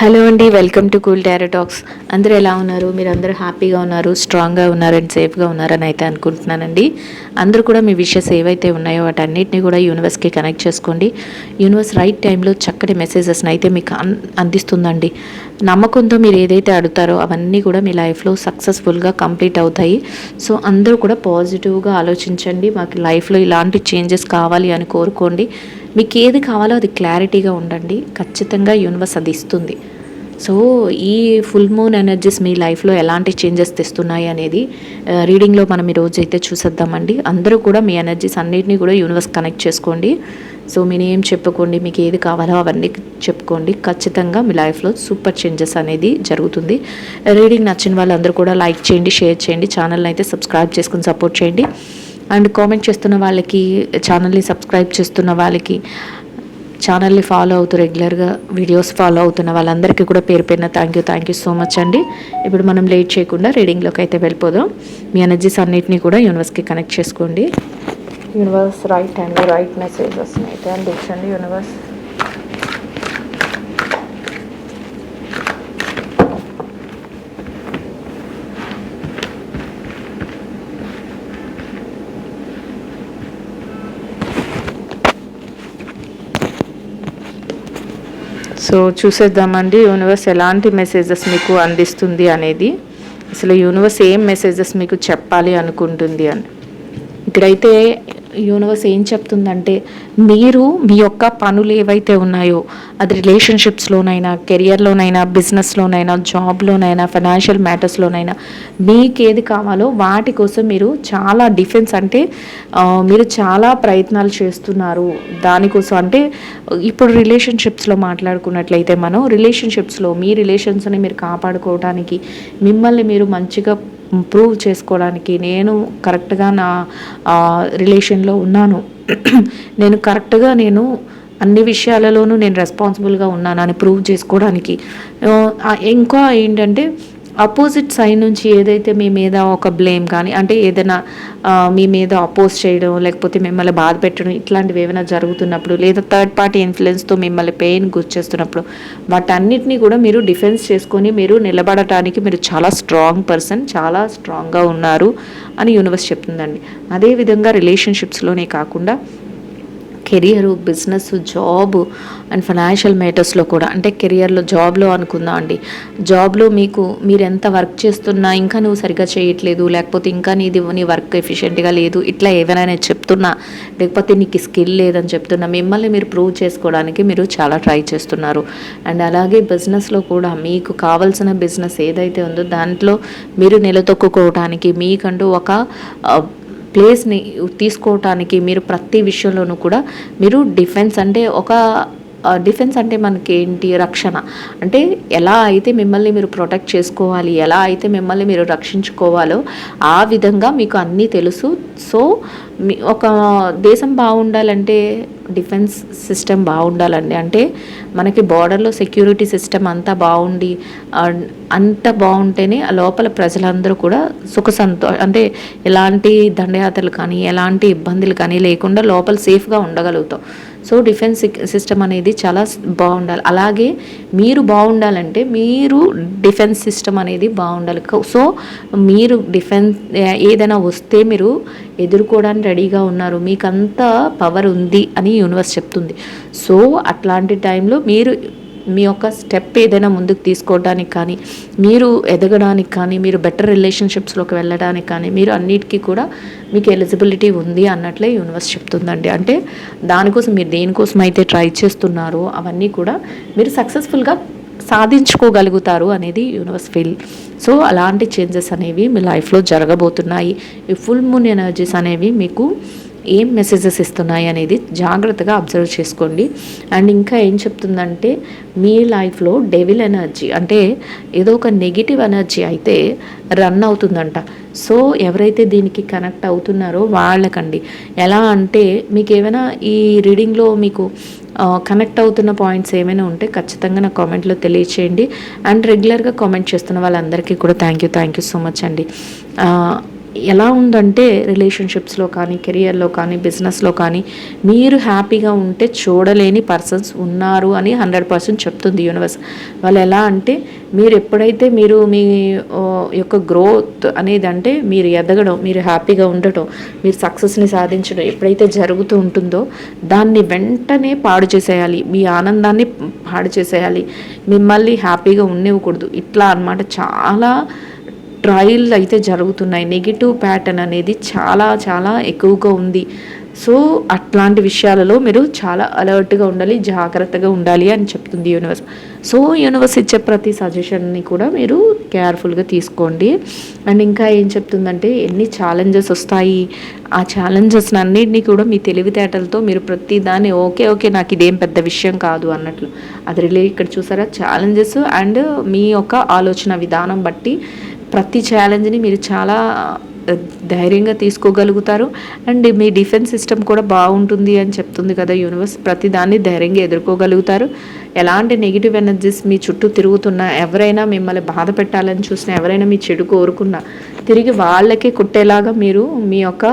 Hello అండి welcome to cool talks. అందరూ ఎలా ఉన్నారు? మీరు అందరూ హ్యాపీగా ఉన్నారు స్ట్రాంగ్గా ఉన్నారు అండ్ సేఫ్గా ఉన్నారని అయితే అనుకుంటున్నానండి. అందరూ కూడా మీ విషయస్ ఏవైతే ఉన్నాయో వాటన్నిటిని కూడా యూనివర్స్కి కనెక్ట్ చేసుకోండి. యూనివర్స్ రైట్ టైంలో చక్కటి మెసేజెస్ని అయితే మీకు అందిస్తుందండి. నమ్మకంతో మీరు ఏదైతే అడుగుతారో అవన్నీ కూడా మీ లైఫ్లో సక్సెస్ఫుల్గా కంప్లీట్ అవుతాయి. సో అందరూ కూడా పాజిటివ్గా ఆలోచించండి. మాకు లైఫ్లో ఇలాంటి చేంజెస్ కావాలి అని కోరుకోండి. మీకు ఏది కావాలో అది క్లారిటీగా ఉండండి. ఖచ్చితంగా యూనివర్స్ అది ఇస్తుంది. సో ఈ ఫుల్ మూన్ ఎనర్జీస్ మీ లైఫ్లో ఎలాంటి చేంజెస్ తెస్తున్నాయి అనేది రీడింగ్లో మనం ఈరోజు అయితే చూసేద్దామండి. అందరూ కూడా మీ ఎనర్జీస్ అన్నిటినీ కూడా యూనివర్స్ కనెక్ట్ చేసుకోండి. సో మీరు ఏం చెప్పుకోండి మీకు ఏది కావాలో అవన్నీ చెప్పుకోండి. ఖచ్చితంగా మీ లైఫ్లో సూపర్ చేంజెస్ అనేది జరుగుతుంది. రీడింగ్ నచ్చిన వాళ్ళందరూ కూడా లైక్ చేయండి షేర్ చేయండి ఛానల్ని అయితే సబ్స్క్రైబ్ చేసుకుని సపోర్ట్ చేయండి. అండ్ కామెంట్ చేస్తున్న వాళ్ళకి ఛానల్ని సబ్స్క్రైబ్ చేస్తున్న వాళ్ళకి ఛానల్ని ఫాలో అవుతూ రెగ్యులర్గా వీడియోస్ ఫాలో అవుతున్న వాళ్ళందరికీ కూడా పేరు పేరున thank you thank you so much అండి. ఇప్పుడు మనం లేట్ చేయకుండా రీడింగ్లోకి అయితే వెళ్ళిపోదాం. మీ ఎనర్జీస్ అన్నిటినీ కూడా యూనివర్స్కి కనెక్ట్ చేసుకోండి. యూనివర్స్ రైట్ టైంలో రైట్ మెసేజెస్ అయితే అందించండి యూనివర్స్. సో చూసేద్దామండి యూనివర్స్ ఎలాంటి మెసేజెస్ మీకు అందిస్తుంది అనేది. అసలు యూనివర్స్ ఏం మెసేజెస్ మీకు చెప్పాలి అనుకుంటుంది అని. ఇక్కడైతే యూనివర్స్ ఏం చెప్తుందంటే మీరు మీ యొక్క పనులు ఏవైతే ఉన్నాయో అది రిలేషన్షిప్స్లోనైనా కెరియర్లోనైనా బిజినెస్లోనైనా జాబ్లోనైనా ఫైనాన్షియల్ మ్యాటర్స్లోనైనా మీకు ఏది కావాలో వాటి కోసం మీరు చాలా డిఫెన్స్ అంటే మీరు చాలా ప్రయత్నాలు చేస్తున్నారు. దానికోసం అంటే ఇప్పుడు రిలేషన్షిప్స్లో మాట్లాడుకున్నట్లయితే మనం రిలేషన్షిప్స్లో మీ రిలేషన్స్ని మీరు కాపాడుకోవడానికి మిమ్మల్ని మీరు మంచిగా ప్రూవ్ చేసుకోవడానికి నేను కరెక్ట్గా నా రిలేషన్లో ఉన్నాను. నేను కరెక్ట్గా నేను అన్ని విషయాలలోనూ నేను రెస్పాన్సిబుల్గా ఉన్నాను అని ప్రూవ్ చేసుకోవడానికి. ఇంకా ఏంటంటే అపోజిట్ సైడ్ నుంచి ఏదైతే మీ మీద ఒక బ్లేమ్ కానీ అంటే ఏదైనా మీ మీద అపోజ్ చేయడం లేకపోతే మిమ్మల్ని బాధ పెట్టడం ఇట్లాంటివి ఏమైనా జరుగుతున్నప్పుడు లేదా థర్డ్ పార్టీ ఇన్ఫ్లుయెన్స్తో మిమ్మల్ని పెయిన్ గుర్చేస్తున్నప్పుడు వాటన్నిటినీ కూడా మీరు డిఫెన్స్ చేసుకొని మీరు నిలబడటానికి మీరు చాలా స్ట్రాంగ్ పర్సన్ చాలా స్ట్రాంగ్గా ఉన్నారు అని యూనివర్స్ చెప్తుందండి. అదేవిధంగా రిలేషన్షిప్స్లోనే కాకుండా career business job and financial మేటర్స్లో కూడా. అంటే కెరియర్లో జాబ్లో అనుకుందాం అండి. జాబ్లో మీకు మీరు ఎంత వర్క్ చేస్తున్నా ఇంకా నువ్వు సరిగ్గా చేయట్లేదు లేకపోతే ఇంకా నీది నీ వర్క్ ఎఫిషియెంట్గా లేదు ఇట్లా ఏమైనా చెప్తున్నా లేకపోతే నీకు స్కిల్ లేదని చెప్తున్నా మిమ్మల్ని మీరు ప్రూవ్ చేసుకోవడానికి మీరు చాలా ట్రై చేస్తున్నారు. అండ్ అలాగే బిజినెస్లో కూడా మీకు కావాల్సిన బిజినెస్ ఏదైతే ఉందో దాంట్లో మీరు నిలదొక్కుకోవడానికి మీకంటూ ఒక ప్లేస్ని తీసుకోవటానికి మీరు ప్రతి విషయంలోనూ కూడా మీరు డిఫెన్స్ అంటే ఒక డిఫెన్స్ అంటే మనకి ఏంటి రక్షణ? అంటే ఎలా అయితే మిమ్మల్ని మీరు ప్రొటెక్ట్ చేసుకోవాలి ఎలా అయితే మిమ్మల్ని మీరు రక్షించుకోవాలో ఆ విధంగా మీకు అన్నీ తెలుసు. సో మీ ఒక దేశం బాగుండాలంటే డిఫెన్స్ సిస్టమ్ బాగుండాలండి. అంటే మనకి బార్డర్లో సెక్యూరిటీ సిస్టమ్ అంతా బాగుండి అంత బాగుంటేనే ఆ లోపల ప్రజలందరూ కూడా సుఖ సంతో అంటే ఎలాంటి దండయాత్రలు కానీ ఎలాంటి ఇబ్బందులు కానీ లేకుండా లోపల సేఫ్గా ఉండగలుగుతాం. సో డిఫెన్స్ సిస్టమ్ అనేది చాలా బాగుండాలి. అలాగే మీరు బాగుండాలంటే మీరు డిఫెన్స్ సిస్టమ్ అనేది బాగుండాలి. సో మీరు డిఫెన్స్ ఏదైనా వస్తే మీరు ఎదుర్కోవడానికి రెడీగా ఉన్నారు. మీకు అంత పవర్ ఉంది అని యూనివర్స్ చెప్తుంది. సో అట్లాంటి టైంలో మీరు మీ యొక్క స్టెప్ ఏదైనా ముందుకు తీసుకోవడానికి కానీ మీరు ఎదగడానికి కానీ మీరు బెటర్ రిలేషన్షిప్స్లోకి వెళ్ళడానికి కానీ మీరు అన్నిటికీ కూడా మీకు ఎలిజిబిలిటీ ఉంది అన్నట్లే యూనివర్స్ చెప్తుందండి. అంటే దానికోసం మీరు దేనికోసం అయితే ట్రై చేస్తున్నారో అవన్నీ కూడా మీరు సక్సెస్ఫుల్గా సాధించుకోగలుగుతారు అనేది యూనివర్స్ ఫీల్ సో అలాంటి చేంజెస్ అనేవి మీ లైఫ్లో జరగబోతున్నాయి. ఈ ఫుల్ మూన్ ఎనర్జీస్ అనేవి మీకు ఏం మెసేజెస్ ఇస్తున్నాయి అనేది జాగ్రత్తగా అబ్జర్వ్ చేసుకోండి. అండ్ ఇంకా ఏం చెప్తుందంటే మీ లైఫ్లో డెవిల్ ఎనర్జీ అంటే ఏదో ఒక నెగిటివ్ ఎనర్జీ అయితే రన్ అవుతుందంట. సో ఎవరైతే దీనికి కనెక్ట్ అవుతున్నారో వాళ్ళకండి. ఎలా అంటే మీకు ఏమైనా ఈ రీడింగ్లో మీకు కనెక్ట్ అవుతున్న పాయింట్స్ ఏమైనా ఉంటే ఖచ్చితంగా నా కామెంట్లో తెలియచేయండి. అండ్ రెగ్యులర్గా కామెంట్ చేస్తున్న వాళ్ళందరికీ కూడా thank you thank you so much అండి. ఎలా ఉందంటే రిలేషన్షిప్స్లో కానీ కెరియర్లో కానీ బిజినెస్లో కానీ మీరు హ్యాపీగా ఉంటే చూడలేని పర్సన్స్ ఉన్నారు అని హండ్రెడ్ పర్సెంట్ చెప్తుంది యూనివర్స్. వాళ్ళు ఎలా అంటే మీరు ఎప్పుడైతే మీరు మీ యొక్క గ్రోత్ అనేది అంటే మీరు ఎదగడం మీరు హ్యాపీగా ఉండటం మీరు సక్సెస్ని సాధించడం ఎప్పుడైతే జరుగుతూ ఉంటుందో దాన్ని వెంటనే పాడు చేసేయాలి. మీ ఆనందాన్ని పాడు చేసేయాలి. మిమ్మల్ని హ్యాపీగా ఉండనివ్వకూడదు. ఇట్లా అన్నమాట చాలా ట్రయల్ అయితే జరుగుతున్నాయి. నెగిటివ్ ప్యాటర్న్ అనేది చాలా చాలా ఎక్కువగా ఉంది. సో అట్లాంటి విషయాలలో మీరు చాలా అలర్ట్గా ఉండాలి జాగ్రత్తగా ఉండాలి అని చెప్తుంది యూనివర్స్. సో యూనివర్స్ ఇచ్చే ప్రతి సజెషన్ని కూడా మీరు కేర్ఫుల్గా తీసుకోండి. అండ్ ఇంకా ఏం చెప్తుందంటే ఎన్ని ఛాలెంజెస్ వస్తాయి? ఆ ఛాలెంజెస్ అన్నింటినీ కూడా మీ తెలివితేటలతో మీరు ప్రతి దాన్ని ఓకే ఓకే నాకు ఇదేం పెద్ద విషయం కాదు అన్నట్లు. అది రిలే ఇక్కడ చూసారా? ఛాలెంజెస్ అండ్ మీ యొక్క ఆలోచన విధానం బట్టి ప్రతి ఛాలెంజ్ని మీరు చాలా ధైర్యంగా తీసుకోగలుగుతారు. అండ్ మీ డిఫెన్స్ సిస్టమ్ కూడా బాగుంటుంది అని చెప్తుంది కదా యూనివర్స్ ప్రతి దాన్ని ధైర్యంగా ఎదుర్కోగలుగుతారు. ఎలాంటి నెగిటివ్ ఎనర్జీస్ మీ చుట్టూ తిరుగుతున్నా ఎవరైనా మిమ్మల్ని బాధ పెట్టాలని చూసినా ఎవరైనా మీ చెడు కోరుకున్నా తిరిగి వాళ్ళకే కుట్టేలాగా మీరు మీ యొక్క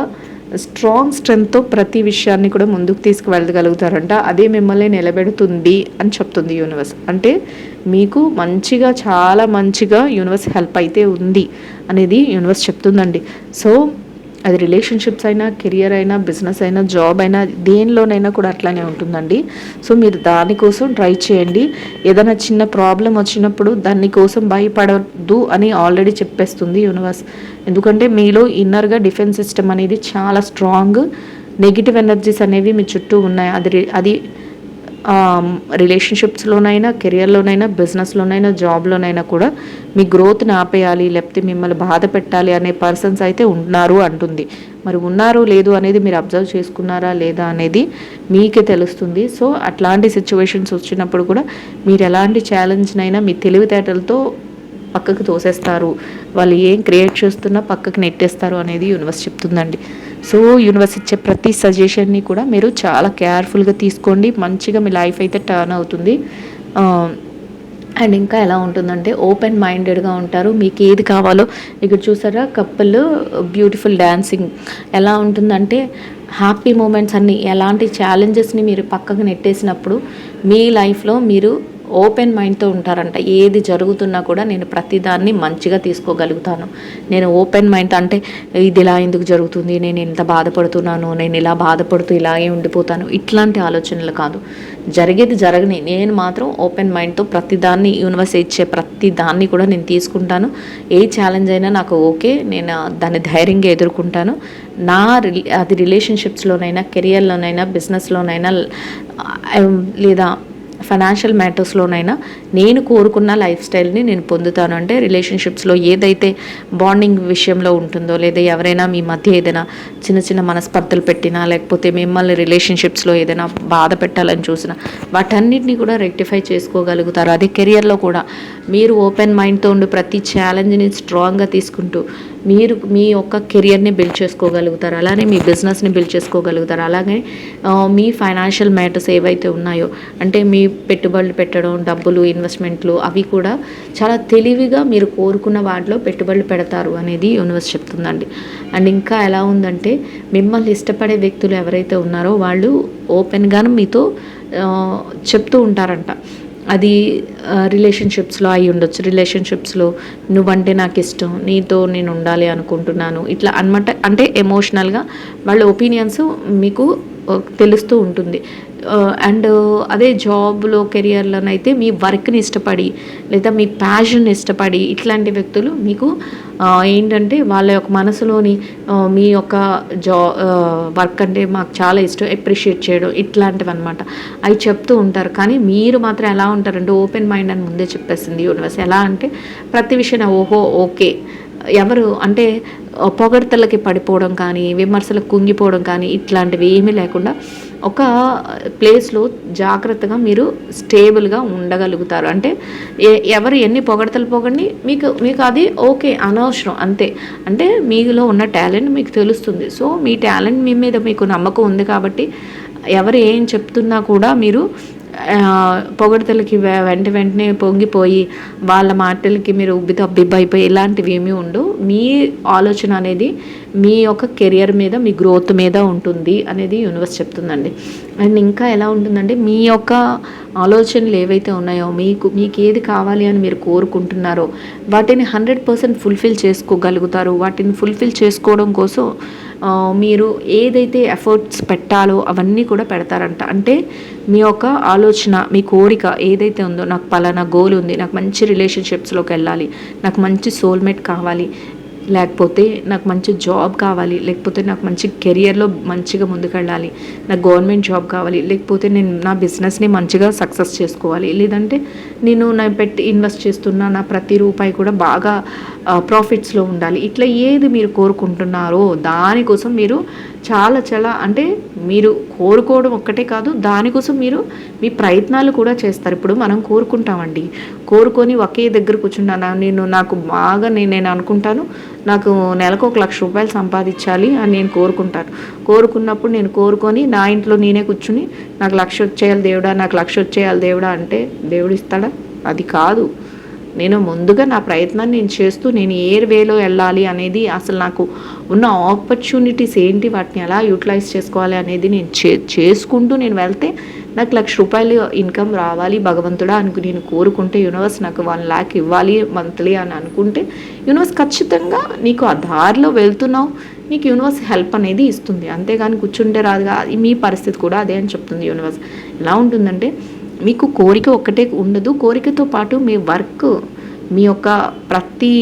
స్ట్రాంగ్ స్ట్రెంగ్తో ప్రతి విషయాన్ని కూడా ముందుకు తీసుకువెళ్ళగలుగుతారంట. అదే మిమ్మల్ని నిలబెడుతుంది అని చెప్తుంది యూనివర్స్ అంటే మీకు మంచిగా చాలా మంచిగా యూనివర్స్ హెల్ప్ అయితే ఉంది అనేది యూనివర్స్ చెప్తుందండి. సో అది రిలేషన్షిప్స్ అయినా కెరియర్ అయినా బిజినెస్ అయినా జాబ్ అయినా దేనిలోనైనా కూడా అట్లానే ఉంటుందండి. సో మీరు దానికోసం ట్రై చేయండి. ఏదైనా చిన్న ప్రాబ్లం వచ్చినప్పుడు దానికోసం భయపడద్దు అని ఆల్రెడీ చెప్పేస్తుంది యూనివర్స్ ఎందుకంటే మీలో ఇన్నర్గా డిఫెన్స్ సిస్టమ్ అనేది చాలా స్ట్రాంగ్ నెగిటివ్ ఎనర్జీస్ అనేవి మీ చుట్టూ ఉన్నాయి. అది అది రిలేషన్షిప్స్లోనైనా కెరియర్లోనైనా బిజినెస్లోనైనా జాబ్లోనైనా కూడా మీ గ్రోత్ని ఆపేయాలి లేకపోతే మిమ్మల్ని బాధ పెట్టాలి అనే పర్సన్స్ అయితే ఉన్నారు అంటుంది. మరి ఉన్నారు లేదు అనేది మీరు అబ్జర్వ్ చేసుకున్నారా లేదా అనేది మీకే తెలుస్తుంది. సో అట్లాంటి సిచ్యువేషన్స్ వచ్చినప్పుడు కూడా మీరు ఎలాంటి ఛాలెంజ్నైనా మీ తెలివితేటలతో పక్కకు తోసేస్తారు. వాళ్ళు ఏం క్రియేట్ చేస్తున్నా పక్కకు నెట్టేస్తారు అనేది యూనివర్స్ చెప్తుందండి. సో యూనివర్స్ ఇచ్చే ప్రతి సజెషన్ని కూడా మీరు చాలా కేర్ఫుల్గా తీసుకోండి. మంచిగా మీ లైఫ్ అయితే టర్న్ అవుతుంది. అండ్ ఇంకా ఎలా ఉంటుందంటే ఓపెన్ మైండెడ్గా ఉంటారు. మీకు ఏది కావాలో ఇక్కడ చూసారా? కప్పుల్ బ్యూటిఫుల్ డ్యాన్సింగ్ ఎలా ఉంటుందంటే హ్యాపీ మూమెంట్స్ అన్ని ఎలాంటి ఛాలెంజెస్ని మీరు పక్కకు నెట్టేసినప్పుడు మీ లైఫ్లో మీరు ఓపెన్ మైండ్తో ఉంటారంట. ఏది జరుగుతున్నా కూడా నేను ప్రతిదాన్ని మంచిగా తీసుకోగలుగుతాను. నేను ఓపెన్ మైండ్ అంటే ఇది ఇలా ఎందుకు జరుగుతుంది? నేను ఇంత బాధపడుతున్నాను నేను ఇలా బాధపడుతూ ఇలాగే ఉండిపోతాను. ఇట్లాంటి ఆలోచనలు కాదు. జరిగేది జరగని నేను మాత్రం ఓపెన్ మైండ్తో ప్రతిదాన్ని యూనివర్స్ ఇచ్చే ప్రతి దాన్ని కూడా నేను తీసుకుంటాను. ఏ ఛాలెంజ్ అయినా నాకు ఓకే. నేను దాన్ని ధైర్యంగా ఎదుర్కొంటాను. నా రి అది రిలేషన్షిప్స్లోనైనా కెరియర్లోనైనా బిజినెస్లోనైనా లేదా ఫైనాన్షియల్ మ్యాటర్స్లోనైనా నేను కోరుకున్న లైఫ్ స్టైల్ని నేను పొందుతాను. అంటే రిలేషన్షిప్స్లో ఏదైతే బాండింగ్ విషయంలో ఉంటుందో లేదా ఎవరైనా మీ మధ్య ఏదైనా చిన్న చిన్న మనస్పర్ధలు పెట్టినా లేకపోతే మిమ్మల్ని రిలేషన్షిప్స్లో ఏదైనా బాధ పెట్టాలని చూసినా వాటన్నిటిని కూడా రెక్టిఫై చేసుకోగలుగుతారు. అదే కెరియర్లో కూడా మీరు ఓపెన్ మైండ్తో ఉండి ప్రతి ఛాలెంజ్ని స్ట్రాంగ్గా తీసుకుంటూ మీరు మీ యొక్క కెరియర్ని బిల్డ్ చేసుకోగలుగుతారు. అలానే మీ బిజినెస్ని బిల్డ్ చేసుకోగలుగుతారు. అలాగే మీ ఫైనాన్షియల్ మ్యాటర్స్ ఏవైతే ఉన్నాయో అంటే మీ పెట్టుబడులు పెట్టడం డబ్బులు ఇన్వెస్ట్మెంట్లు అవి కూడా చాలా తెలివిగా మీరు కోరుకున్న వాటిలో పెట్టుబడులు పెడతారు అనేది యూనివర్స్ చెప్తుందండి. అండ్ ఇంకా ఎలా ఉందంటే మిమ్మల్ని ఇష్టపడే వ్యక్తులు ఎవరైతే ఉన్నారో వాళ్ళు ఓపెన్గాను మీతో చెప్తూ ఉంటారంట. అది రిలేషన్షిప్స్లో అయి ఉండొచ్చు. రిలేషన్షిప్స్లో నువ్వంటే నాకు ఇష్టం నీతో నేను ఉండాలి అనుకుంటున్నాను. ఇట్లా అనమాట అంటే ఎమోషనల్గా వాళ్ళ ఒపీనియన్స్ మీకు తెలుస్తూ ఉంటుంది. అండ్ అదే జాబ్లో కెరియర్లోనైతే మీ వర్క్ని ఇష్టపడి లేదా మీ ప్యాషన్ ఇష్టపడి ఇట్లాంటి వ్యక్తులు మీకు ఏంటంటే వాళ్ళ యొక్క మనసులోని మీ యొక్క జా వర్క్ అంటే మాకు చాలా ఇష్టం అప్రిషియేట్ చేయడం ఇట్లాంటివి అనమాట అవి చెప్తూ ఉంటారు. కానీ మీరు మాత్రం ఎలా ఉంటారంటే ఓపెన్ మైండ్ అని ముందే చెప్పేసింది యూనివర్స్. ఎలా అంటే ప్రతి విషయం ఓహో ఓకే. ఎవరు అంటే పొగడతలకి పడిపోవడం కానీ విమర్శలకు కుంగిపోవడం కానీ ఇట్లాంటివి ఏమీ లేకుండా ఒక ప్లేస్లో జాగ్రత్తగా మీరు స్టేబుల్గా ఉండగలుగుతారు. అంటే ఎవరు ఎన్ని పొగడతలు పొగండి మీకు మీకు అది ఓకే అనవసరం అంతే. అంటే మీలో ఉన్న టాలెంట్ మీకు తెలుస్తుంది. సో మీ టాలెంట్ మీ మీద మీకు నమ్మకం ఉంది కాబట్టి ఎవరు ఏం చెప్తున్నా కూడా మీరు పొగడతలకి వెంట వెంటనే పొంగిపోయి వాళ్ళ మాటలకి మీరు ఉబ్బి తబ్బిబ్బైపోయి ఇలాంటివి ఏమీ ఉండవు. మీ ఆలోచన అనేది మీ యొక్క కెరియర్ మీద మీ గ్రోత్ మీద ఉంటుంది అనేది యూనివర్స్ చెప్తుందండి. అండ్ ఇంకా ఎలా ఉంటుందంటే మీ యొక్క ఆలోచనలు ఏవైతే ఉన్నాయో మీకు మీకు ఏది కావాలి అని మీరు కోరుకుంటున్నారో వాటిని హండ్రెడ్ పర్సెంట్ ఫుల్ఫిల్ చేసుకోగలుగుతారు. వాటిని ఫుల్ఫిల్ చేసుకోవడం కోసం మీరు ఏదైతే ఎఫర్ట్స్ పెట్టాలో అవన్నీ కూడా పెడతారంట. అంటే మీ యొక్క ఆలోచన మీ కోరిక ఏదైతే ఉందో నాకు పలానా గోల్ ఉంది నాకు మంచి రిలేషన్షిప్స్లోకి వెళ్ళాలి నాకు మంచి సోల్మేట్ కావాలి లేకపోతే నాకు మంచి జాబ్ కావాలి లేకపోతే నాకు మంచి కెరియర్లో మంచిగా ముందుకెళ్ళాలి నాకు గవర్నమెంట్ జాబ్ కావాలి లేకపోతే నేను నా బిజినెస్ని మంచిగా సక్సెస్ చేసుకోవాలి. లేదంటే నేను నా పెట్టి ఇన్వెస్ట్ చేస్తున్న నా ప్రతి రూపాయి కూడా బాగా ప్రాఫిట్స్లో ఉండాలి. ఇట్లా ఏది మీరు కోరుకుంటున్నారో దానికోసం మీరు చాలా చాలా అంటే మీరు కోరుకోవడం ఒక్కటే కాదు దానికోసం మీరు మీ ప్రయత్నాలు కూడా చేస్తారు. ఇప్పుడు మనం కోరుకుంటామండి. కోరుకొని ఒకే దగ్గర కూర్చున్నాను నేను నాకు బాగా నేను నేను అనుకుంటాను నాకు నెలకు ఒక లక్ష రూపాయలు సంపాదించాలి అని నేను కోరుకుంటాను. కోరుకున్నప్పుడు నేను కోరుకొని నా ఇంట్లో నేనే కూర్చుని నాకు లక్ష వచ్చేయాలి దేవుడా నాకు లక్ష వచ్చేయాలి దేవుడా అంటే దేవుడు ఇస్తాడా? అది కాదు. నేను ముందుగా నా ప్రయత్నాన్ని నేను చేస్తూ నేను ఏ వేలో వెళ్ళాలి అనేది అసలు నాకు ఉన్న ఆపర్చునిటీస్ ఏంటి? వాటిని ఎలా యూటిలైజ్ చేసుకోవాలి అనేది నేను చే చేసుకుంటూ నేను వెళ్తే నాకు లక్ష రూపాయలు ఇన్కమ్ రావాలి భగవంతుడా అనుకు నేను కోరుకుంటే యూనివర్స్ నాకు వన్ ల్యాక్ ఇవ్వాలి మంత్లీ అని అనుకుంటే యూనివర్స్ ఖచ్చితంగా నీకు ఆ దారిలో వెళ్తున్నావు. నీకు యూనివర్స్ హెల్ప్ అనేది ఇస్తుంది. అంతేగాని కూర్చుంటే రాదుగా. మీ పరిస్థితి కూడా అదే అని చెప్తుంది యూనివర్స్ ఎలా ఉంటుందంటే మీకు కోరిక ఒక్కటే ఉండదు. కోరికతో పాటు మీ వర్క్ మీ యొక్క ప్రతి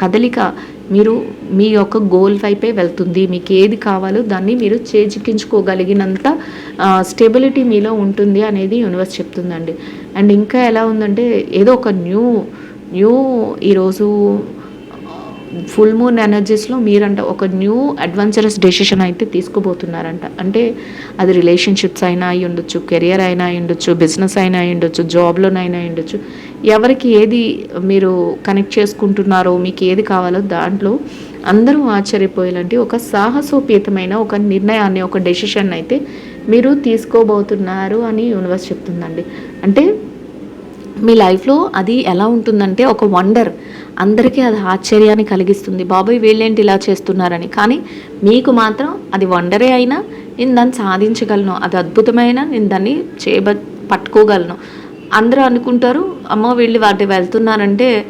కదలిక మీరు మీ యొక్క గోల్ వైపే వెళ్తుంది. మీకు ఏది కావాలో దాన్ని మీరు చేజిక్కించుకోగలిగినంత స్టెబిలిటీ మీలో ఉంటుంది అనేది యూనివర్స్ చెప్తుందండి. అండ్ ఇంకా ఎలా ఉందంటే ఏదో ఒక న్యూ న్యూ ఈరోజు ఫుల్ మూన్ ఎనర్జీస్లో మీరంట ఒక న్యూ అడ్వెంచరస్ డెసిషన్ అయితే తీసుకోబోతున్నారంట అంటే అది రిలేషన్షిప్స్ అయినా అయి ఉండొచ్చు కెరియర్ అయినా అయి ఉండొచ్చు బిజినెస్ అయినా అయి ఉండొచ్చు జాబ్లోనైనా అయి ఉండొచ్చు. ఎవరికి ఏది మీరు కనెక్ట్ చేసుకుంటున్నారో మీకు ఏది కావాలో దాంట్లో అందరూ ఆశ్చర్యపోయేలాంటి ఒక సాహసోపేతమైన ఒక నిర్ణయాన్ని ఒక డెసిషన్ అయితే మీరు తీసుకోబోతున్నారు అని యూనివర్స్ చెప్తుందండి. అంటే మీ లైఫ్లో అది ఎలా ఉంటుందంటే ఒక వండర్. అందరికీ అది ఆశ్చర్యాన్ని కలిగిస్తుంది. బాబాయ్ వీళ్ళేంటి ఇలా చేస్తున్నారని? కానీ మీకు మాత్రం అది వండరే అయినా నేను దాన్ని సాధించగలను. అది అద్భుతమైన నేను దాన్ని చేయబ పట్టుకోగలను. అందరూ అనుకుంటారు అమ్మ వీళ్ళు వాటి వెళ్తున్నారంటే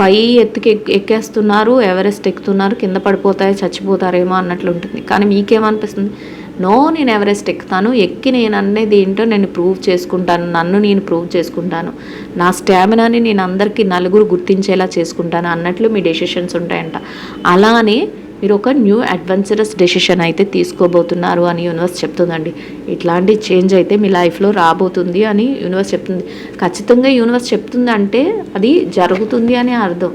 పై ఎత్తుకి ఎక్- ఎక్కేస్తున్నారు ఎవరెస్ట్ ఎక్కుతున్నారు కింద పడిపోతాయి చచ్చిపోతారేమో అన్నట్లు ఉంటుంది. కానీ మీకేమనిపిస్తుంది? నో నేను ఎవరెస్ట్ ఎక్కుతాను. ఎక్కి నేను అనేది ఏంటో నేను ప్రూవ్ చేసుకుంటాను. నన్ను నేను ప్రూవ్ చేసుకుంటాను. నా స్టామినాని నేను అందరికీ నలుగురు గుర్తించేలా చేసుకుంటాను అన్నట్లు మీ డెసిషన్స్ ఉంటాయంట. అలానే మీరు ఒక న్యూ అడ్వెంచరస్ డెసిషన్ అయితే తీసుకోబోతున్నారు అని యూనివర్స్ చెప్తుందండి. ఇట్లాంటి చేంజ్ అయితే మీ లైఫ్లో రాబోతుంది అని యూనివర్స్ చెప్తుంది. ఖచ్చితంగా యూనివర్స్ చెప్తుంది అంటే అది జరుగుతుంది అని అర్థం.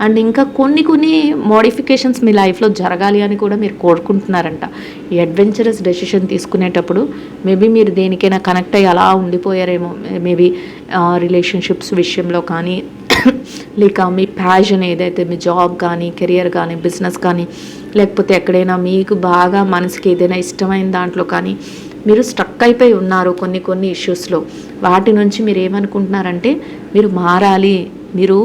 అండ్ ఇంకా కొన్ని కొన్ని మోడిఫికేషన్స్ మీ లైఫ్లో జరగాలి అని కూడా మీరు కోరుకుంటున్నారంట. ఈ అడ్వెంచరస్ డెసిషన్ తీసుకునేటప్పుడు మేబీ మీరు దేనికైనా కనెక్ట్ అయ్యి అలా ఉండిపోయారేమో. మేబీ రిలేషన్షిప్స్ విషయంలో కానీ లేక మీ ప్యాషన్ ఏదైతే మీ జాబ్ కానీ కెరియర్ కానీ బిజినెస్ కానీ లేకపోతే ఎక్కడైనా మీకు బాగా మనసుకి ఏదైనా ఇష్టమైన దాంట్లో కానీ మీరు స్ట్రక్ అయిపోయి ఉన్నారు కొన్ని కొన్ని ఇష్యూస్లో వాటి నుంచి మీరు ఏమనుకుంటున్నారంటే మీరు మారాలి మీరు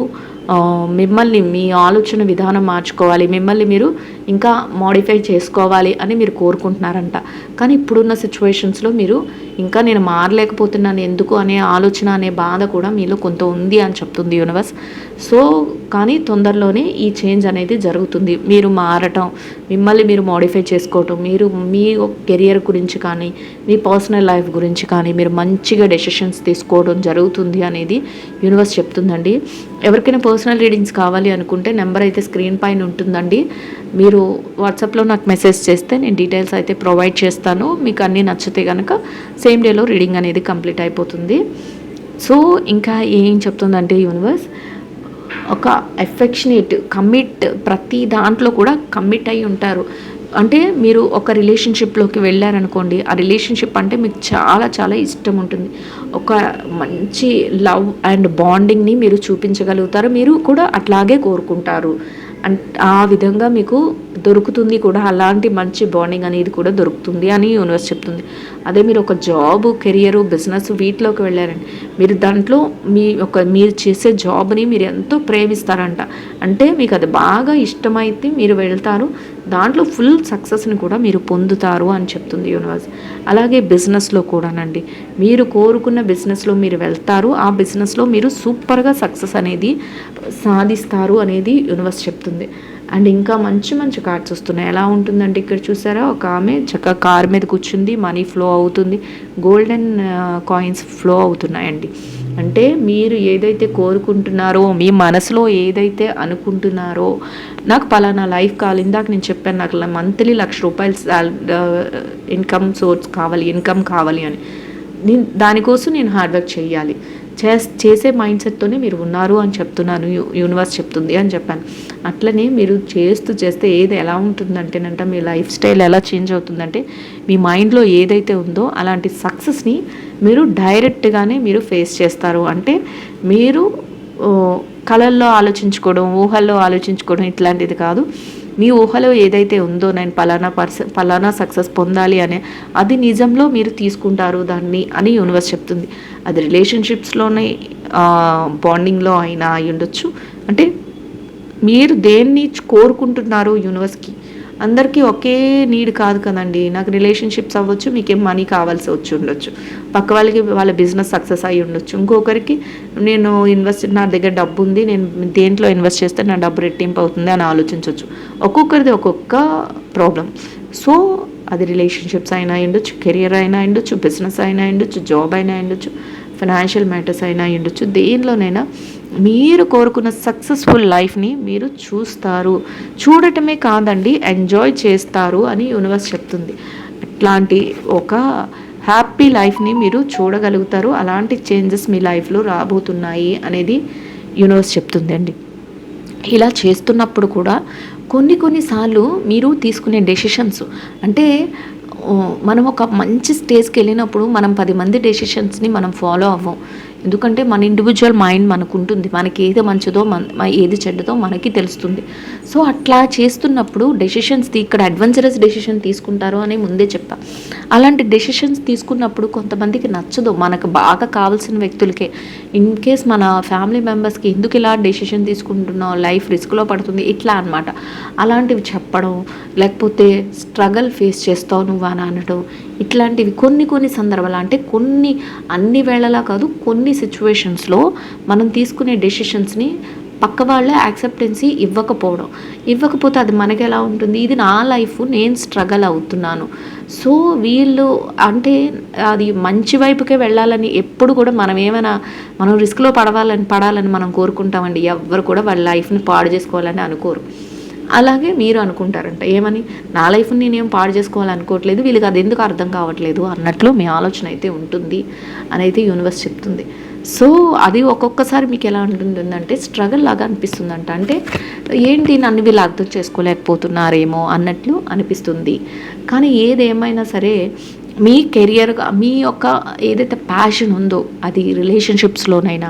మిమ్మల్ని మీ ఆలోచన విధానం మార్చుకోవాలి. మిమ్మల్ని మీరు ఇంకా మోడిఫై చేసుకోవాలి అని మీరు కోరుకుంటున్నారంట. కానీ ఇప్పుడున్న సిచ్యువేషన్స్లో మీరు ఇంకా నేను మారలేకపోతున్నాను ఎందుకు అనే ఆలోచన అనే బాధ కూడా మీలో కొంత ఉంది అని చెప్తుంది యూనివర్స్ సో కానీ తొందరలోనే ఈ చేంజ్ అనేది జరుగుతుంది. మీరు మారటం మిమ్మల్ని మీరు మోడిఫై చేసుకోవటం మీరు మీ కెరియర్ గురించి కానీ మీ పర్సనల్ లైఫ్ గురించి కానీ మీరు మంచిగా డెసిషన్స్ తీసుకోవడం జరుగుతుంది అనేది యూనివర్స్ చెప్తుందండి. ఎవరికైనా పర్సనల్ రీడింగ్స్ కావాలి అనుకుంటే నెంబర్ అయితే స్క్రీన్ పైన ఉంటుందండి. మీరు వాట్సాప్లో నాకు మెసేజ్ చేస్తే నేను డీటెయిల్స్ అయితే ప్రొవైడ్ చేస్తాను. మీకు అన్నీ నచ్చితే కనుక సేమ్ డేలో రీడింగ్ అనేది కంప్లీట్ అయిపోతుంది. సో ఇంకా ఏం చెప్తుందంటే యూనివర్స్ ఒక ఎఫెక్షనేట్ కమిట్ ప్రతి దాంట్లో కూడా కమిట్ అయి ఉంటారు. అంటే మీరు ఒక రిలేషన్షిప్లోకి వెళ్ళారనుకోండి ఆ రిలేషన్షిప్ అంటే మీకు చాలా చాలా ఇష్టం ఉంటుంది. ఒక మంచి లవ్ అండ్ బాండింగ్ని మీరు చూపించగలుగుతారు. మీరు కూడా అట్లాగే కోరుకుంటారు. ఆ విధంగా మీకు దొరుకుతుంది కూడా. అలాంటి మంచి బాండింగ్ అనేది కూడా దొరుకుతుంది అని యూనివర్స్ చెప్తుంది. అదే మీరు ఒక జాబ్ కెరియర్ బిజినెస్ వీటిలోకి వెళ్ళారండి మీరు దాంట్లో మీ ఒక మీరు చేసే జాబ్ని మీరు ఎంతో ప్రేమిస్తారంట. అంటే మీకు అది బాగా ఇష్టమైతే మీరు వెళ్తారు. దాంట్లో ఫుల్ సక్సెస్ని కూడా మీరు పొందుతారు అని చెప్తుంది యూనివర్స్. అలాగే బిజినెస్లో కూడానండి. మీరు కోరుకున్న బిజినెస్లో మీరు వెళ్తారు. ఆ బిజినెస్లో మీరు సూపర్గా సక్సెస్ అనేది సాధిస్తారు అనేది యూనివర్స్ చెప్తుంది. అండ్ ఇంకా మంచి మంచి కార్డ్స్ వస్తున్నాయి. ఎలా ఉంటుందంటే ఇక్కడ చూసారా? ఒక ఆమె చక్కగా కార్ మీద కూర్చుంది. మనీ ఫ్లో అవుతుంది. గోల్డెన్ కాయిన్స్ ఫ్లో అవుతున్నాయండి. అంటే మీరు ఏదైతే కోరుకుంటున్నారో మీ మనసులో ఏదైతే అనుకుంటున్నారో నాకు పలానా లైఫ్ కావాలి ఇందాక నేను చెప్పాను నాకు మంత్లీ లక్ష రూపాయలు ఇన్కమ్ సోర్స్ కావాలి ఇన్కమ్ కావాలి అని. నేను దానికోసం నేను హార్డ్ వర్క్ చేయాలి. చేసే మైండ్ సెట్తోనే మీరు ఉన్నారు అని చెప్తున్నాను యూనివర్స్ చెప్తుంది అని చెప్పాను. అట్లనే మీరు చేస్తూ చేస్తే ఏది ఎలా ఉంటుందంటేనంట మీ లైఫ్ స్టైల్ ఎలా చేంజ్ అవుతుందంటే మీ మైండ్లో ఏదైతే ఉందో అలాంటి సక్సెస్ని మీరు డైరెక్ట్గానే మీరు ఫేస్ చేస్తారు. అంటే మీరు కళల్లో ఆలోచించుకోవడం ఊహల్లో ఆలోచించుకోవడం ఇట్లాంటిది కాదు. మీ ఊహలో ఏదైతే ఉందో నేను పలానా పర్సన్ పలానా సక్సెస్ పొందాలి అనే అది నిజంలో మీరు తీసుకుంటారు దాన్ని అని యూనివర్స్ చెప్తుంది. అది రిలేషన్షిప్స్లోనే బాండింగ్లో అయినా అయి ఉండొచ్చు అంటే మీరు దేన్ని కోరుకుంటున్నారు యూనివర్స్కి అందరికీ ఒకే నీడ్ కాదు కదండి. నాకు రిలేషన్షిప్స్ అవ్వచ్చు మీకేం మనీ కావాల్సి వచ్చి ఉండొచ్చు. పక్క వాళ్ళకి వాళ్ళ బిజినెస్ సక్సెస్ అయ్యి ఉండొచ్చు. ఇంకొకరికి నేను ఇన్వెస్ట్ నా దగ్గర డబ్బు ఉంది నేను దేంట్లో ఇన్వెస్ట్ చేస్తే నా డబ్బు రెట్టింపు అవుతుంది అని ఆలోచించవచ్చు ఒక్కొక్కరిది ఒక్కొక్క ప్రాబ్లం సో అది రిలేషన్షిప్స్ అయినా ఉండొచ్చు కెరియర్ అయినా ఉండొచ్చు బిజినెస్ అయినా ఉండొచ్చు జాబ్ అయినా ఉండొచ్చు ఫైనాన్షియల్ మ్యాటర్స్ అయినా ఉండొచ్చు దేనిలోనైనా మీరు కోరుకున్న సక్సెస్ఫుల్ లైఫ్ని మీరు చూస్తారు. చూడటమే కాదండి ఎంజాయ్ చేస్తారు అని యూనివర్స్ చెప్తుంది. అట్లాంటి ఒక హ్యాపీ లైఫ్ని మీరు చూడగలుగుతారు. అలాంటి చేంజెస్ మీ లైఫ్లో రాబోతున్నాయి అనేది యూనివర్స్ చెప్తుంది అండి ఇలా చేస్తున్నప్పుడు కూడా కొన్ని కొన్నిసార్లు మీరు తీసుకునే డెసిషన్స్ అంటే మనం ఒక మంచి స్టేజ్కి వెళ్ళినప్పుడు మనం పది మంది డెసిషన్స్ని మనం ఫాలో అవ్వం. ఎందుకంటే మన ఇండివిజువల్ మైండ్ మనకు ఉంటుంది మనకి ఏది మంచిదో మన ఏది చెడ్డదో మనకి తెలుస్తుంది. సో అట్లా చేస్తున్నప్పుడు డెసిషన్స్ ఇక్కడ అడ్వెంచరస్ డెసిషన్ తీసుకుంటారు అని ముందే చెప్పా. అలాంటి డెసిషన్స్ తీసుకున్నప్పుడు కొంతమందికి నచ్చదు. మనకు బాగా కావాల్సిన వ్యక్తులకే. ఇన్ కేస్ మన ఫ్యామిలీ మెంబర్స్కి ఎందుకు ఇలా డెసిషన్ తీసుకుంటున్నావు? లైఫ్ రిస్క్లో పడుతుంది. ఇట్లా అనమాట అలాంటివి చెప్పడం లేకపోతే స్ట్రగల్ ఫేస్ చేస్తావు నువ్వు అని అనడం ఇట్లాంటివి కొన్ని కొన్ని సందర్భాలు అంటే కొన్ని అన్ని వేళలా కాదు కొన్ని సిచ్యువేషన్స్లో మనం తీసుకునే డెసిషన్స్ని పక్క వాళ్ళే యాక్సెప్టెన్సీ ఇవ్వకపోవడం. ఇవ్వకపోతే అది మనకి ఎలా ఉంటుంది? ఇది నా లైఫ్ నేను స్ట్రగల్ అవుతున్నాను. సో వీళ్ళు అంటే అది మంచి వైపుకే వెళ్ళాలని ఎప్పుడు కూడా మనం ఏమైనా మనం రిస్క్లో పడవాలని పడాలని మనం కోరుకుంటామండి. ఎవ్వరు కూడా వాళ్ళ లైఫ్ని పాడు చేసుకోవాలని అనుకోరు. అలాగే మీరు అనుకుంటారంట. ఏమని? నా లైఫ్ని నేనేం పాడు చేసుకోవాలనుకోవట్లేదు వీళ్ళకి అది ఎందుకు అర్థం కావట్లేదు అన్నట్లు మీ ఆలోచన అయితే ఉంటుంది అని అయితే యూనివర్స్ చెప్తుంది. సో అది ఒక్కొక్కసారి మీకు ఎలా ఉంటుందంటే స్ట్రగుల్ లాగా అనిపిస్తుందంట. అంటే ఏంటి నన్ను వీళ్ళు అర్థం చేసుకోలేకపోతున్నారేమో అన్నట్లు అనిపిస్తుంది. కానీ ఏదేమైనా సరే మీ కెరియర్గా మీ యొక్క ఏదైతే ప్యాషన్ ఉందో అది రిలేషన్షిప్స్లోనైనా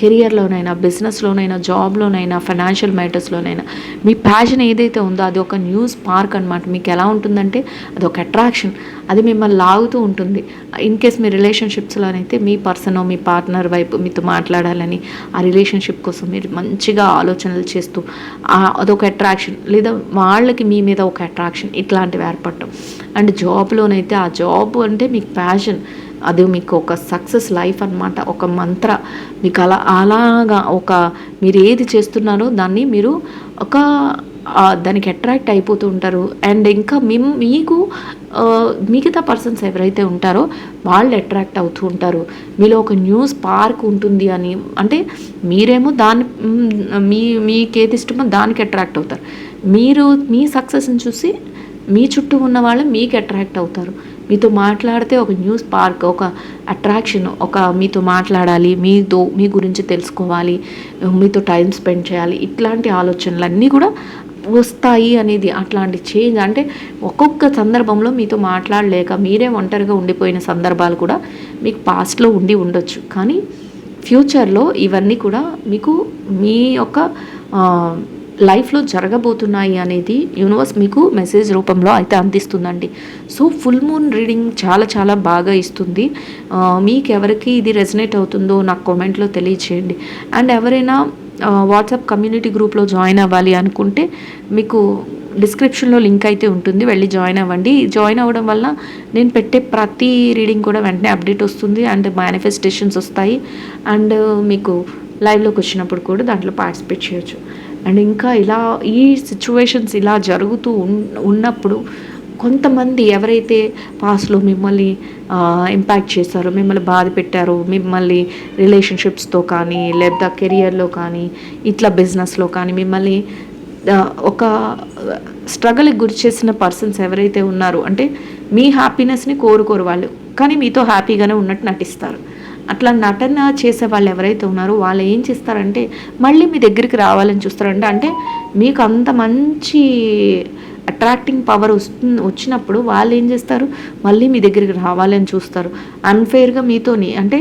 కెరియర్లోనైనా బిజినెస్లోనైనా జాబ్లోనైనా ఫైనాన్షియల్ మ్యాటర్స్లోనైనా మీ ప్యాషన్ ఏదైతే ఉందో అది ఒక న్యూస్ పార్క్ అనమాట మీకు ఎలా ఉంటుందంటే అది ఒక అట్రాక్షన్. అది మిమ్మల్ని లాగుతూ ఉంటుంది. ఇన్ కేస్ మీ రిలేషన్షిప్స్లోనైతే మీ పర్సన్ మీ పార్ట్నర్ వైపు మీతో మాట్లాడాలని ఆ రిలేషన్షిప్ కోసం మీరు మంచిగా ఆలోచనలు చేస్తూ అదొక అట్రాక్షన్. లేదా వాళ్ళకి మీ మీద ఒక అట్రాక్షన్ ఇట్లాంటివి ఏర్పడటం. అండ్ జాబ్లోనైతే ఆ జాబ్ అంటే మీకు ప్యాషన్. అది మీకు ఒక సక్సెస్ లైఫ్ అనమాట ఒక మంత్ర. మీకు అలా అలాగా ఒక మీరు ఏది చేస్తున్నారో దాన్ని మీరు ఒక దానికి అట్రాక్ట్ అయిపోతూ ఉంటారు. అండ్ ఇంకా మిమ్ మీకు మిగతా పర్సన్స్ ఎవరైతే ఉంటారో వాళ్ళు అట్రాక్ట్ అవుతూ ఉంటారు. మీలో ఒక న్యూస్ పార్క్ ఉంటుంది అని అంటే మీరేమో దాని మీ మీకేది ఇష్టమో దానికి అట్రాక్ట్ అవుతారు. మీరు మీ సక్సెస్ని చూసి మీ చుట్టూ ఉన్న వాళ్ళు మీకు అట్రాక్ట్ అవుతారు. మీతో మాట్లాడితే ఒక న్యూస్ పార్క్ ఒక అట్రాక్షన్ ఒక మీతో మాట్లాడాలి మీతో మీ గురించి తెలుసుకోవాలి మీతో టైం స్పెండ్ చేయాలి ఇట్లాంటి ఆలోచనలన్నీ కూడా వస్తాయి అనేది అట్లాంటి చేంజ్. అంటే ఒక్కొక్క సందర్భంలో మీతో మాట్లాడలేక మీరే ఒంటరిగా ఉండిపోయిన సందర్భాలు కూడా మీకు పాస్ట్లో ఉండి ఉండొచ్చు. కానీ ఫ్యూచర్లో ఇవన్నీ కూడా మీకు మీ యొక్క లైఫ్లో జరగబోతున్నాయి అనేది యూనివర్స్ మీకు మెసేజ్ రూపంలో అయితే అందిస్తుందండి. సో ఫుల్ మూన్ రీడింగ్ చాలా చాలా బాగా ఇస్తుంది. మీకు ఎవరికి ఇది రెజనేట్ అవుతుందో నాకు కామెంట్లో తెలియచేయండి. అండ్ ఎవరైనా వాట్సాప్ కమ్యూనిటీ గ్రూప్లో జాయిన్ అవ్వాలి అనుకుంటే మీకు డిస్క్రిప్షన్లో లింక్ అయితే ఉంటుంది. వెళ్ళి జాయిన్ అవ్వండి. జాయిన్ అవ్వడం వల్ల నేను పెట్టే ప్రతి రీడింగ్ కూడా వెంటనే అప్డేట్ వస్తుంది అండ్ మేనిఫెస్టేషన్స్ వస్తాయి. అండ్ మీకు లైవ్లోకి వచ్చినప్పుడు కూడా దాంట్లో పార్టిసిపేట్ చేయొచ్చు. అండ్ ఇంకా ఇలా ఈ సిచ్యువేషన్స్ ఇలా జరుగుతూ ఉన్- ఉన్నప్పుడు కొంతమంది ఎవరైతే పాస్లో మిమ్మల్ని ఇంపాక్ట్ చేశారో మిమ్మల్ని బాధ పెట్టారో మిమ్మల్ని రిలేషన్షిప్స్తో కానీ లేదా కెరియర్లో కానీ ఇట్లా బిజినెస్లో కానీ మిమ్మల్ని ఒక స్ట్రగల్కి గురి చేసిన పర్సన్స్ ఎవరైతే ఉన్నారో అంటే మీ హ్యాపీనెస్ని కోరుకోరు వాళ్ళు. కానీ మీతో హ్యాపీగానే ఉన్నట్టు నటిస్తారు. అట్లా నటన చేసే వాళ్ళు ఎవరైతే ఉన్నారో వాళ్ళు ఏం చేస్తారంటే మళ్ళీ మీ దగ్గరికి రావాలని చూస్తారంటే అంటే మీకు అంత మంచి అట్రాక్టింగ్ పవర్ వస్తుంది వచ్చినప్పుడు వాళ్ళు ఏం చేస్తారు? మళ్ళీ మీ దగ్గరికి రావాలని చూస్తారు. అన్ఫేర్గా మీతోని అంటే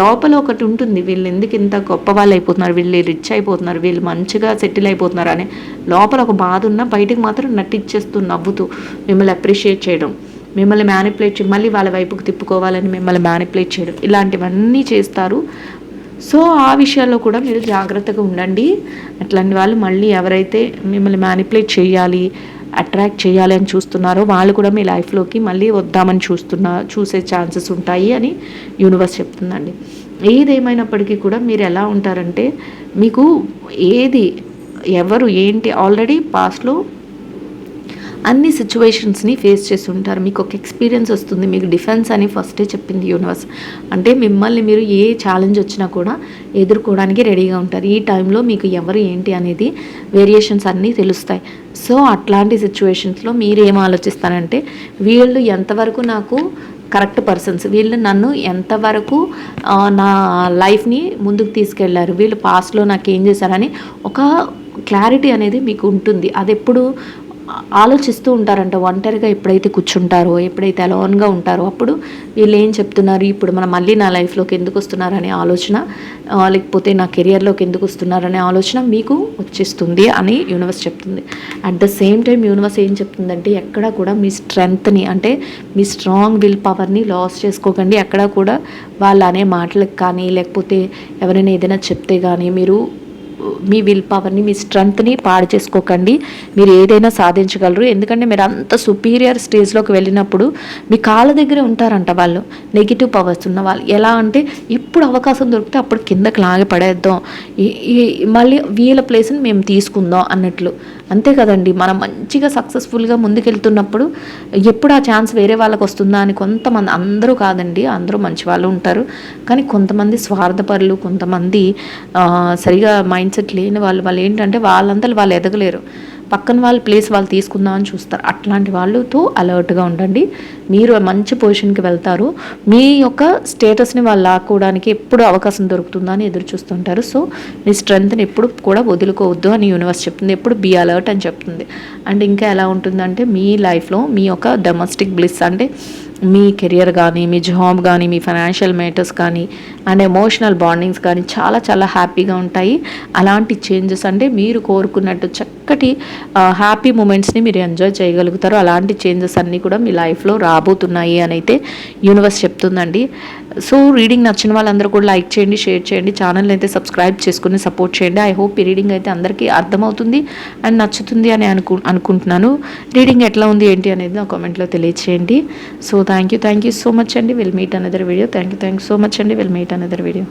లోపల ఒకటి ఉంటుంది. వీళ్ళు ఎందుకు ఇంత గొప్ప వాళ్ళు అయిపోతున్నారు? వీళ్ళు రిచ్ అయిపోతున్నారు. వీళ్ళు మంచిగా సెటిల్ అయిపోతున్నారు అని లోపల ఒక బాధ ఉన్నా బయటకు మాత్రం నటిచ్చేస్తూ నవ్వుతూ మిమ్మల్ని అప్రిషియేట్ చేయడం. మిమ్మల్ని మ్యానిపులేట్ చేయడం మళ్ళీ వాళ్ళ వైపుకు తిప్పుకోవాలని మిమ్మల్ని మ్యానిపులేట్ చేయడం ఇలాంటివన్నీ చేస్తారు. సో ఆ విషయాల్లో కూడా మీరు జాగ్రత్తగా ఉండండి. అట్లాంటి వాళ్ళు మళ్ళీ ఎవరైతే మిమ్మల్ని మ్యానిపులేట్ చేయాలి అట్రాక్ట్ చేయాలి అని చూస్తున్నారో వాళ్ళు కూడా మీ లైఫ్లోకి మళ్ళీ వద్దామని చూస్తున్న చూసే ఛాన్సెస్ ఉంటాయి అని యూనివర్స్ చెప్తుందండి. ఏదేమైనప్పటికీ కూడా మీరు ఎలా ఉంటారంటే మీకు ఏది ఎవరు ఏంటి ఆల్రెడీ పాస్ట్లో అన్ని సిచ్యువేషన్స్ని ఫేస్ చేసి ఉంటారు. మీకు ఒక ఎక్స్పీరియన్స్ వస్తుంది. మీకు డిఫెన్స్ అని ఫస్టే చెప్పింది యూనివర్స్ అంటే మిమ్మల్ని మీరు ఏ ఛాలెంజ్ వచ్చినా కూడా ఎదుర్కోవడానికి రెడీగా ఉంటారు. ఈ టైంలో మీకు ఎవరు ఏంటి అనేది వేరియేషన్స్ అన్నీ తెలుస్తాయి. సో అట్లాంటి సిచ్యువేషన్స్లో మీరు ఏం ఆలోచిస్తారంటే వీళ్ళు ఎంతవరకు నాకు కరెక్ట్ పర్సన్స్ వీళ్ళు నన్ను ఎంతవరకు నా లైఫ్ని ముందుకు తీసుకెళ్ళారు వీళ్ళు పాస్ట్లో నాకు ఏం చేశారని ఒక క్లారిటీ అనేది మీకు ఉంటుంది. అది ఎప్పుడు ఆలోచిస్తూ ఉంటారంట ఒంటరిగా ఎప్పుడైతే కూర్చుంటారో ఎప్పుడైతే అలోన్గా ఉంటారో అప్పుడు వీళ్ళు ఏం చెప్తున్నారు? ఇప్పుడు మనం మళ్ళీ నా లైఫ్లోకి ఎందుకు వస్తున్నారనే ఆలోచన లేకపోతే నా కెరియర్లోకి ఎందుకు వస్తున్నారనే ఆలోచన మీకు వచ్చేస్తుంది అని యూనివర్స్ చెప్తుంది. At the same time universe ఏం చెప్తుందంటే ఎక్కడ కూడా మీ స్ట్రెంగ్త్ని అంటే మీ స్ట్రాంగ్ విల్ పవర్ని లాస్ చేసుకోకండి. ఎక్కడ కూడా వాళ్ళు అనే మాటలకు కానీ లేకపోతే ఎవరైనా ఏదైనా చెప్తే కానీ మీరు మీ విల్ పవర్ని మీ స్ట్రెంగ్త్ని పాడు చేసుకోకండి. మీరు ఏదైనా సాధించగలరు. ఎందుకంటే మీరు అంత సుపీరియర్ స్టేజ్లోకి వెళ్ళినప్పుడు మీ కాళ్ళ దగ్గరే ఉంటారంట వాళ్ళు. నెగిటివ్ పవర్స్ ఉన్న వాళ్ళు. ఎలా అంటే ఎప్పుడు అవకాశం దొరికితే అప్పుడు కిందకి లాగి పడేద్దాం. ఈ- మళ్ళీ వీళ్ళ ప్లేస్ని మేము తీసుకుందాం అన్నట్లు. అంతే కదండి. మనం మంచిగా సక్సెస్ఫుల్గా ముందుకెళ్తున్నప్పుడు ఎప్పుడు ఆ ఛాన్స్ వేరే వాళ్ళకి వస్తుందా అని కొంతమంది అందరూ కాదండి. అందరూ మంచి వాళ్ళు ఉంటారు. కానీ కొంతమంది స్వార్థపరులు కొంతమంది సరిగా మైండ్ సెట్ లేని వాళ్ళు వాళ్ళు ఏంటంటే వాళ్ళంతా వాళ్ళు ఎదగలేరు. పక్కన వాళ్ళ ప్లేస్ వాళ్ళు తీసుకుందామని చూస్తారు. అట్లాంటి వాళ్ళతో అలర్ట్గా ఉండండి. మీరు మంచి పొజిషన్కి వెళ్తారు. మీ యొక్క స్టేటస్ని వాళ్ళు లాక్కోవడానికి ఎప్పుడు అవకాశం దొరుకుతుందని అని ఎదురు చూస్తుంటారు. సో మీ స్ట్రెంగ్త్ని ఎప్పుడు కూడా వదులుకోవద్దు అని యూనివర్స్ చెప్తుంది. ఎప్పుడు బీ అలర్ట్ అని చెప్తుంది. అండ్ ఇంకా ఎలా ఉంటుందంటే మీ లైఫ్లో మీ యొక్క డొమెస్టిక్ బ్లిస్ అంటే మీ కెరియర్ కానీ మీ జాబ్ కానీ మీ ఫైనాన్షియల్ మేటర్స్ కానీ అండ్ ఎమోషనల్ బాండింగ్స్ కానీ చాలా చాలా హ్యాపీగా ఉంటాయి. అలాంటి చేంజెస్ అంటే మీరు కోరుకున్నట్టు చక్కటి హ్యాపీ మూమెంట్స్ని మీరు ఎంజాయ్ చేయగలుగుతారు. అలాంటి చేంజెస్ అన్నీ కూడా మీ లైఫ్లో రాబోతున్నాయి అని అయితే యూనివర్స్ చెప్తుందండి. సో రీడింగ్ నచ్చిన వాళ్ళందరూ కూడా లైక్ చేయండి షేర్ చేయండి ఛానల్ అయితే సబ్స్క్రైబ్ చేసుకుని సపోర్ట్ చేయండి. ఐ హోప్ ఈ రీడింగ్ అయితే అందరికీ అర్థమవుతుంది అండ్ నచ్చుతుంది అని అనుకు అనుకుంటున్నాను. రీడింగ్ ఎట్లా ఉంది ఏంటి అనేది నా కామెంట్లో తెలియచేయండి. So thank you thank you so much అండి. Will meet another video thank you thank you so much అండి. Will meet another video